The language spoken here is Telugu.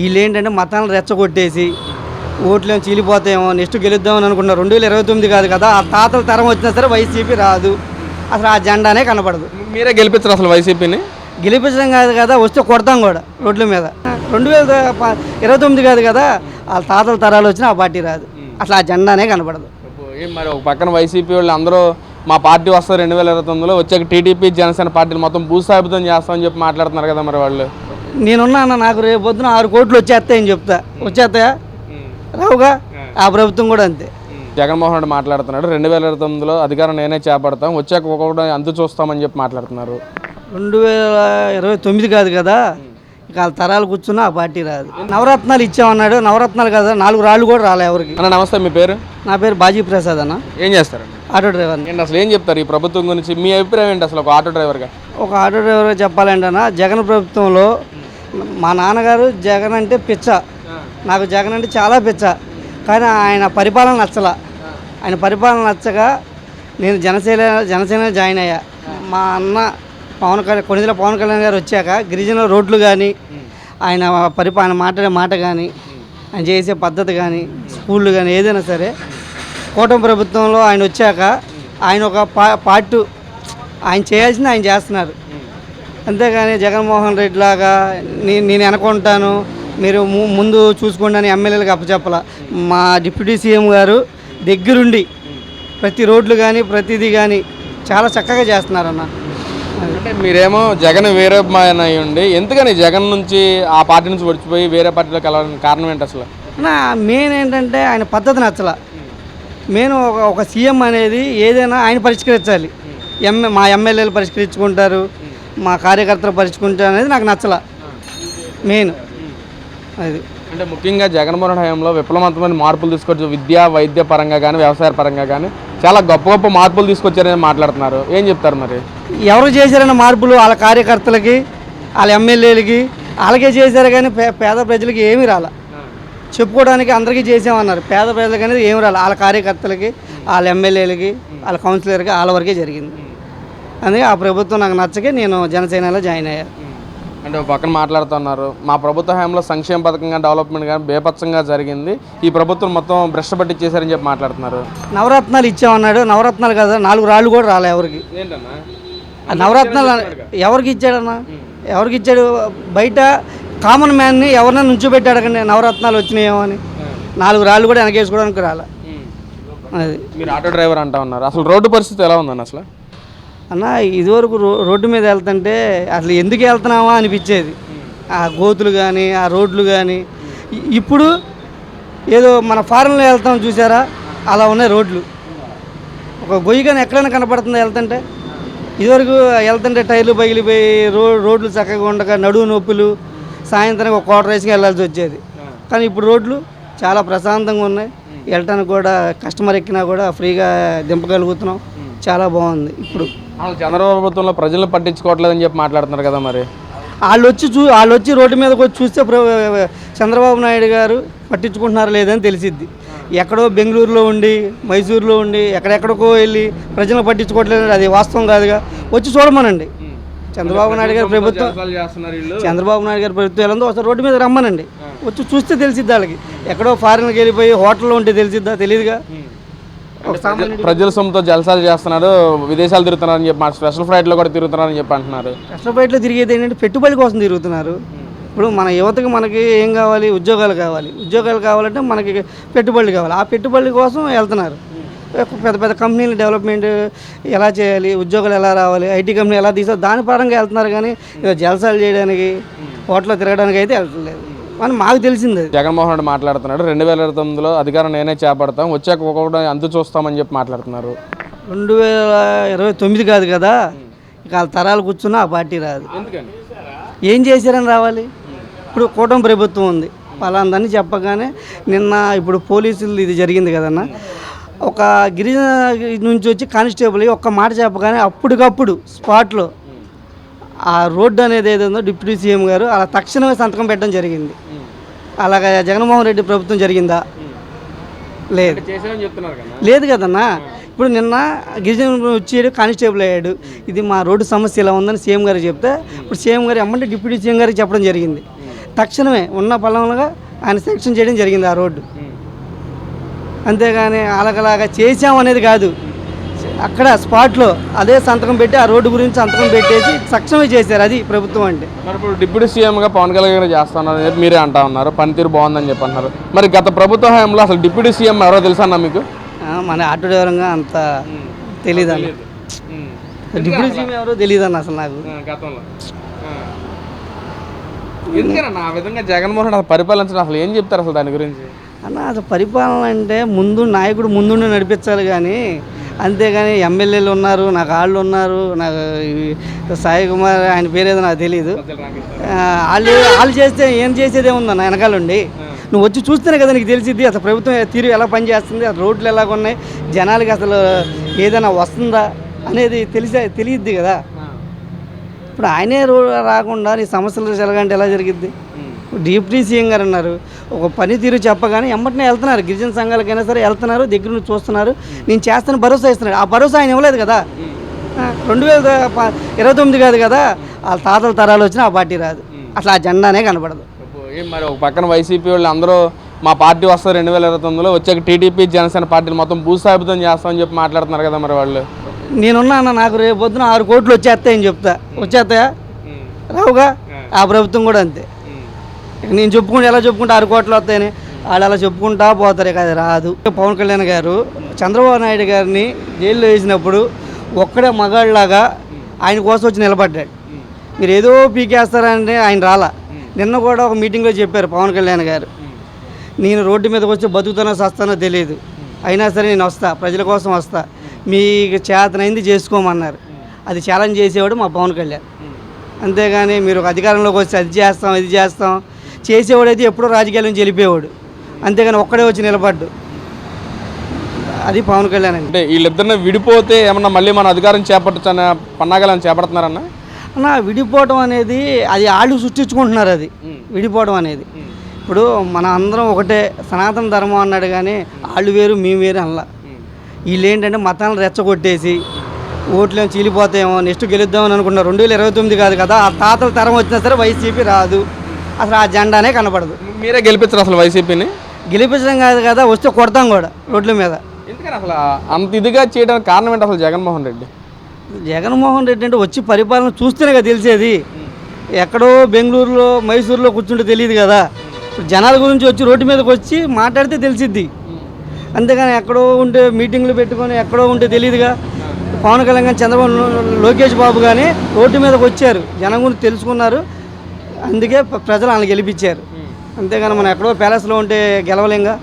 వీళ్ళు ఏంటంటే మతాలను రెచ్చగొట్టేసి ఓట్లు ఏమో చీలిపోతాయేమో నెక్స్ట్ గెలుద్దామని అనుకున్నారు రెండు వేల ఇరవై తొమ్మిది కాదు కదా ఆ తాతల తరం వచ్చినా సరే వైసీపీ రాదు. అసలు ఆ జెండానే కనపడదు. మీరే గెలిపించరు అసలు వైసీపీని? గెలిపించడం కాదు కదా వస్తే కొడతాం కూడా రోడ్ల మీద. రెండు వేల ఇరవై తొమ్మిది కాదు కదా వాళ్ళ తాతల తరాలు వచ్చినా ఆ పార్టీ రాదు. అసలు ఆ జెండానే కనపడదు. ఏం మరి ఒక పక్కన వైసీపీ వాళ్ళు అందరూ మా పార్టీ వస్తారు రెండు వేల ఇరవై తొమ్మిదిలో వచ్చాక టీడీపీ జనసేన పార్టీలు మొత్తం భూస్థాపితం చేస్తామని చెప్పి మాట్లాడుతున్నారు కదా మరి వాళ్ళు. నేనున్నా అన్న నాకు రేపు పొద్దున ఆరు కోట్లు వచ్చేస్తాయని చెప్తా. వచ్చేస్తాయా? రావుగా? ఆ ప్రభుత్వం కూడా అంతే. జగన్మోహన్ రెడ్డి మాట్లాడుతున్నాడు. రెండు వేల ఇరవై తొమ్మిదిలో అధికారం నేనే చేపడతాం. వచ్చాక ఒక్కొక్కటి అంతు చూస్తామని చెప్పి మాట్లాడుతున్నారు. రెండు వేల ఇరవై తొమ్మిది కాదు కదా? ఇక తరాలు కూర్చున్నా ఆ పార్టీ రాదు. నవరత్నాలు ఇచ్చామన్నాడు. నవరత్నాలు కదా? నాలుగు రాళ్ళు కూడా రాలే ఎవరికి. అన్న నమస్తే. మీ పేరు? నా పేరు బాజీ ప్రసాద్ అన్న. ఏం చేస్తారండి? ఆటో డ్రైవర్ని ఏంటి అసలు ఏం చెప్తారు ఈ ప్రభుత్వం గురించి? మీ అభిప్రాయం ఏంటి అసలు ఒక ఆటో డ్రైవర్గా? ఒక ఆటో డ్రైవర్గా చెప్పాలంటే అన్న జగన్ ప్రభుత్వంలో మా నాన్నగారు జగన్ అంటే పిచ్చ. నాకు జగన్ అంటే చాలా పిచ్చ. కానీ ఆయన పరిపాలన నచ్చల. ఆయన పరిపాలన నచ్చగా నేను జనసేన జనసేన జాయిన్ అయ్యా. మా అన్న పవన్ కళ్యాణ్ కొనిదల పవన్ కళ్యాణ్ గారు వచ్చాక గిరిజన రోడ్లు కానీ ఆయన పరిపాలన మాట్లాడే మాట కానీ ఆయన చేసే పద్ధతి కానీ స్కూళ్ళు కానీ ఏదైనా సరే కూటమి ప్రభుత్వంలో ఆయన వచ్చాక ఆయన ఒక పా పార్ట్ ఆయన చేయాల్సింది ఆయన చేస్తున్నారు. అంతేగాని జగన్మోహన్ రెడ్డి లాగా నేను నేను అనుకుంటాను మీరు ము- ముందు చూసుకోండి అని ఎమ్మెల్యేలకు అప్పచెప్పల. మా డిప్యూటీ సీఎం గారు దగ్గరుండి ప్రతి రోడ్లు కానీ ప్రతిదీ కానీ చాలా చక్కగా చేస్తున్నారన్న. అంటే మీరేమో జగన్ వేరే అయి ఉండి ఎందుకని జగన్ నుంచి ఆ పార్టీ నుంచి వచ్చిపోయి వేరే పార్టీలోకి వెళ్ళడానికి కారణం ఏంటి అసలు? నా మెయిన్ ఏంటంటే ఆయన పద్ధతి నచ్చల. మెయిన్ ఒక ఒక సీఎం అనేది ఏదైనా ఆయన పరిష్కరించాలి. ఎమ్మె మా ఎమ్మెల్యేలు పరిష్కరించుకుంటారు. మా కార్యకర్తలు పరిష్కరించారు అనేది నాకు నచ్చల. మెయిన్ అది. అంటే ముఖ్యంగా జగన్మోహన్ హయాంలో విప్లవంతమైన మార్పులు తీసుకొచ్చి విద్యా వైద్య పరంగా కానీ వ్యవసాయ పరంగా కానీ చాలా గొప్ప గొప్ప మార్పులు తీసుకొచ్చారని మాట్లాడుతున్నారు. ఏం చెప్తారు మరి? ఎవరు చేశారన్న మార్పులు వాళ్ళ కార్యకర్తలకి వాళ్ళ ఎమ్మెల్యేలకి వాళ్ళకే చేశారు కానీ పేద ప్రజలకి ఏమీ రాల. చెప్పుకోవడానికి అందరికీ చేసామన్నారు పేద ప్రజలకి అనేది ఏమి రాలి. వాళ్ళ కార్యకర్తలకి వాళ్ళ ఎమ్మెల్యేలకి వాళ్ళ కౌన్సిలర్కి వాళ్ళ వరకే జరిగింది. అందుకే ఆ ప్రభుత్వం నాకు నచ్చకే నేను జనసేనలో జాయిన్ అయ్యాను అంటే ఒక పక్కన మాట్లాడుతున్నారు. మా ప్రభుత్వ హయాంలో సంక్షేమ పథకంగా డెవలప్మెంట్ కానీ బేపత్సంగా జరిగింది. ఈ ప్రభుత్వం మొత్తం భ్రష్ట పట్టించేశారని చెప్పి మాట్లాడుతున్నారు. నవరత్నాలు ఇచ్చామన్నాడు. నవరత్నాలు కదా నాలుగు రాళ్ళు కూడా రాలే ఎవరికి. నవరత్నాలు ఎవరికి ఇచ్చాడన్నా? ఎవరికి ఇచ్చాడు? బయట కామన్ మ్యాన్ని ఎవరినైనా నుంచోబెట్టి అడగండి నవరత్నాలు వచ్చినాయేమో అని. నాలుగు రాళ్ళు కూడా వెనకేసుకోవడానికి రాలే. అది. మీరు ఆటో డ్రైవర్ అంటా ఉన్నారు. అసలు రోడ్డు పరిస్థితి ఎలా ఉందన్న అసలు? అన్న ఇదివరకు రో రోడ్డు మీద వెళ్తుంటే అసలు ఎందుకు వెళ్తున్నావా అనిపించేది. ఆ గోతులు కానీ ఆ రోడ్లు కానీ ఇప్పుడు ఏదో మన ఫారెన్లో వెళ్తాం చూసారా? అలా ఉన్నాయి రోడ్లు. ఒక గొయ్యి కానీ ఎక్కడైనా కనపడుతుందా వెళ్తుంటే? ఇదివరకు వెళ్తుంటే టైర్లు పగిలిపోయి రో రోడ్లు చక్కగా ఉండక నడువు నొప్పులు సాయంత్రం ఒక కోట రైస్కి వెళ్ళాల్సి వచ్చేది. కానీ ఇప్పుడు రోడ్లు చాలా ప్రశాంతంగా ఉన్నాయి. వెళ్ళటానికి కూడా కస్టమర్ ఎక్కినా కూడా ఫ్రీగా దింపగలుగుతున్నాం. చాలా బాగుంది ఇప్పుడు. చంద్రబాబు ప్రభుత్వంలో ప్రజలను పట్టించుకోవట్లేదని చెప్పి మాట్లాడుతున్నారు కదా మరి. వాళ్ళు వచ్చి చూ వాళ్ళు వచ్చి రోడ్డు మీదకి వచ్చి చూస్తే చంద్రబాబు నాయుడు గారు పట్టించుకుంటున్నారో లేదని తెలిసిద్ది. ఎక్కడో బెంగళూరులో ఉండి మైసూరులో ఉండి ఎక్కడెక్కడికో వెళ్ళి ప్రజలను పట్టించుకోవట్లేదు అది వాస్తవం కాదుగా. వచ్చి చూడమనండి. చంద్రబాబు నాయుడు గారి ప్రభుత్వం చంద్రబాబు నాయుడు గారి ప్రభుత్వం ఎలా ఉందో ఒకసారి రోడ్డు మీద రమ్మనండి. వచ్చి చూస్తే తెలిసిద్ది వాళ్ళకి. ఎక్కడో ఫారిన్కి వెళ్ళిపోయి హోటల్లో ఉంటే తెలిసిద్దా? తెలియదుగా. ప్రజల సొమ్ముతో జలసాలు చేస్తున్నారు విదేశాలు తిరుగుతున్నారని చెప్పి స్పెషల్ ఫ్లైట్లో కూడా తిరుగుతున్నారని చెప్పి అంటున్నారు. కష్టపడిలో తిరిగేది ఏంటంటే పెట్టుబడి కోసం తిరుగుతున్నారు. ఇప్పుడు మన యువతకి మనకి ఏం కావాలి? ఉద్యోగాలు కావాలి. ఉద్యోగాలు కావాలంటే మనకి పెట్టుబడులు కావాలి. ఆ పెట్టుబడుల కోసం వెళ్తున్నారు. పెద్ద పెద్ద కంపెనీలు డెవలప్మెంట్ ఎలా చేయాలి? ఉద్యోగాలు ఎలా రావాలి? ఐటీ కంపెనీ ఎలా తీసా దాని పరంగా వెళ్తున్నారు కానీ జలసాలు చేయడానికి హోటల్లో తిరగడానికి అయితే వెళ్తలేదు. అని మాకు తెలిసింది జగన్మోహన్ రెడ్డి మాట్లాడుతున్నాడు. రెండు వేల ఇరవై తొమ్మిదిలో అధికారం నేనే చేపడతాం. వచ్చాక ఒక్కొక్కటి అంతు చూస్తామని చెప్పి మాట్లాడుతున్నారు. రెండు వేల ఇరవై తొమ్మిది కాదు కదా? ఇక వాళ్ళ తరాలు కూర్చున్నా ఆ పార్టీ రాదు. ఏం చేశారని రావాలి? ఇప్పుడు కూటమి ప్రభుత్వం ఉంది. వాళ్ళందరినీ చెప్పగానే నిన్న ఇప్పుడు పోలీసులు ఇది జరిగింది కదన్న. ఒక గిరిజన నుంచి వచ్చి కానిస్టేబుల్ ఒక్క మాట చెప్పగానే అప్పటికప్పుడు స్పాట్లో ఆ రోడ్డు అనేది ఏదో డిప్యూటీ సీఎం గారు అలా తక్షణమే సంతకం పెట్టడం జరిగింది. అలాగా జగన్మోహన్ రెడ్డి ప్రభుత్వం జరిగిందా? లేదు. లేదు కదన్నా? ఇప్పుడు నిన్న గిరిజన వచ్చాడు కానిస్టేబుల్ అయ్యాడు. ఇది మా రోడ్డు సమస్య ఇలా ఉందని సీఎం గారు చెప్తే ఇప్పుడు సీఎం గారు ఎమ్మంటే డిప్యూటీ సీఎం గారికి చెప్పడం జరిగింది. తక్షణమే ఉన్న పొలంలో ఆయన సెక్షన్ చేయడం జరిగింది ఆ రోడ్డు. అంతేగాని అలాగలాగా చేసాం అనేది కాదు. అక్కడ స్పాట్లో అదే సంతకం పెట్టి ఆ రోడ్డు గురించి సంతకం పెట్టేసి తక్షణమే చేశారు. అది ప్రభుత్వం అంటే. మరి ఇప్పుడు డిప్యూటీ సీఎంగా పవన్ కళ్యాణ్ గారు చేస్తున్నారు చెప్పి మీరే అంటా ఉన్నారు. పనితీరు బాగుందని చెప్పి అన్నారు మరి గత ప్రభుత్వ హయాంలో అసలు డిప్యూటీ సీఎం ఎవరో తెలుసా అన్న మీకు? మన ఆటో డ్రైవర్గా అంత తెలియదు అన్న. డిప్యూటీ సీఎం ఎవరో తెలియదు అన్న అసలు నాకు. గతంలో. ఎందుకన్నా ఆ విధంగా జగన్మోహన్ రెడ్డి అసలు పరిపాలించడం అసలు ఏం చెప్తారు అసలు దాని గురించి? అన్న అసలు పరిపాలన అంటే ముందు నాయకుడు ముందుండి నడిపించాలి కానీ అంతేగాని ఎమ్మెల్యేలు ఉన్నారు నాకు వాళ్ళు ఉన్నారు నాకు సాయి కుమార్ ఆయన పేరేదో నాకు తెలియదు వాళ్ళు వాళ్ళు చేస్తే ఏం చేసేదే ఉందన్న వెనకాలండి. నువ్వు వచ్చి చూస్తేనే కదా నీకు తెలిసిద్ది అసలు ప్రభుత్వం తీరు ఎలా పనిచేస్తుంది అసలు రోడ్లు ఎలాగ ఉన్నాయి జనాలకి అసలు ఏదైనా వస్తుందా అనేది తెలిసే తెలియద్ది కదా. ఇప్పుడు ఆయనే రాకుండా నీ సమస్యలు జరగంటే ఎలా జరిగిద్ది? డిప్యూటీ సీఎం గారు అన్నారు ఒక పనితీరు చెప్పగానే ఎమ్మటనే వెళ్తున్నారు. గిరిజన సంఘాలకైనా సరే వెళ్తున్నారు. దగ్గర నుంచి చూస్తున్నారు. నేను చేస్తాను భరోసా ఇస్తున్నాడు. ఆ భరోసా ఆయన ఇవ్వలేదు కదా. రెండు వేల ఇరవై తొమ్మిది కాదు కదా. వాళ్ళ తాతల తరాలు వచ్చినా ఆ పార్టీ రాదు. అసలు ఆ జెండానే కనపడదు మరి ఒక పక్కన వైసీపీ వాళ్ళు అందరూ మా పార్టీ వస్తారు రెండు వేల ఇరవై తొమ్మిదిలో వచ్చాక టీడీపీ జనసేన పార్టీలు మొత్తం భూస్థాపితం చేస్తామని చెప్పి మాట్లాడుతున్నారు కదా మరి వాళ్ళు. నేనున్నా అన్న నాకు రేపు పొద్దున ఆరు కోట్లు వచ్చేస్తాయని చెప్తా. వచ్చేస్తాయా? రావుగా? ఆ ప్రభుత్వం కూడా అంతే. ఇక నేను చెప్పుకుంటే ఎలా చెప్పుకుంటే ఆరు కోట్లు వస్తాయని. వాళ్ళు అలా చెప్పుకుంటా పోతారు ఇక అది రాదు. పవన్ కళ్యాణ్ గారు చంద్రబాబు నాయుడు గారిని జైల్లో వేసినప్పుడు ఒక్కడే మగాళ్ళలాగా ఆయన కోసం వచ్చి నిలబడ్డాడు. మీరు ఏదో పీకేస్తారంటే ఆయన రాలా. నిన్న కూడా ఒక మీటింగ్లో చెప్పారు పవన్ కళ్యాణ్ గారు. నేను రోడ్డు మీదకి వచ్చి బతుకుతానో సస్తానో తెలియదు అయినా సరే నేను వస్తా ప్రజల కోసం వస్తా. మీకు చేతనైంది చేసుకోమన్నారు. అది ఛాలెంజ్ చేసేవాడు మా పవన్ కళ్యాణ్. అంతేగాని మీరు ఒక అధికారంలోకి వచ్చి అది చేస్తాం ఇది చేస్తాం. చేసేవాడైతే ఎప్పుడో రాజకీయాల నుంచి వెళ్ళిపోయేవాడు. అంతేగాని ఒక్కడే వచ్చి నిలబడ్డు. అది పవన్ కళ్యాణ్ అండి. అంటే వీళ్ళిద్దరిని విడిపోతే ఏమన్నా మళ్ళీ మన అధికారం చేపట్టచ్చు అనే పన్నాగాలను చేపడుతున్నారన్న? అన్న విడిపోవడం అనేది అది వాళ్ళు సృష్టించుకుంటున్నారు అది. విడిపోవడం అనేది. ఇప్పుడు మన అందరం ఒకటే సనాతన ధర్మం అన్నాడు కానీ వాళ్ళు వేరు మేము వేరు అనలా. వీళ్ళు ఏంటంటే మతాలను రెచ్చగొట్టేసి ఓట్లు చీలిపోతాయేమో నెక్స్ట్ గెలుద్దామని అనుకున్నారు రెండు వేల ఇరవై తొమ్మిది కాదు కదా ఆ తాతల తరం వచ్చినా సరే వైసీపీ రాదు. అసలు ఆ జెండానే కనపడదు. మీరే గెలిపించరు అసలు వైసీపీని? గెలిపించడం కాదు కదా వస్తే కొడతాం కూడా రోడ్ల మీద. ఎందుకని అసలు అంత ఇదిగా చేయడానికి కారణం ఏంటి అసలు జగన్మోహన్ రెడ్డి? జగన్మోహన్ రెడ్డి అంటే వచ్చి పరిపాలన చూస్తేనే కదా తెలిసేది. ఎక్కడో బెంగళూరులో మైసూరులో కూర్చుంటే తెలియదు కదా. జనాల గురించి వచ్చి రోడ్డు మీదకి వచ్చి మాట్లాడితే తెలిసిద్ది. అంతేగాని ఎక్కడో ఉంటే మీటింగ్లు పెట్టుకొని ఎక్కడో ఉంటే తెలియదుగా. పవన్ కళ్యాణ్ కానీ చంద్రబాబు లోకేష్ బాబు కానీ రోడ్డు మీదకి వచ్చారు. జనం గురించి తెలుసుకున్నారు. అందుకే ప్ర- ప్రజలు వాళ్ళని గెలిపించారు. అంతేగాని మనం ఎక్కడో ప్యాలెస్లో ఉంటే గెలవలేంగా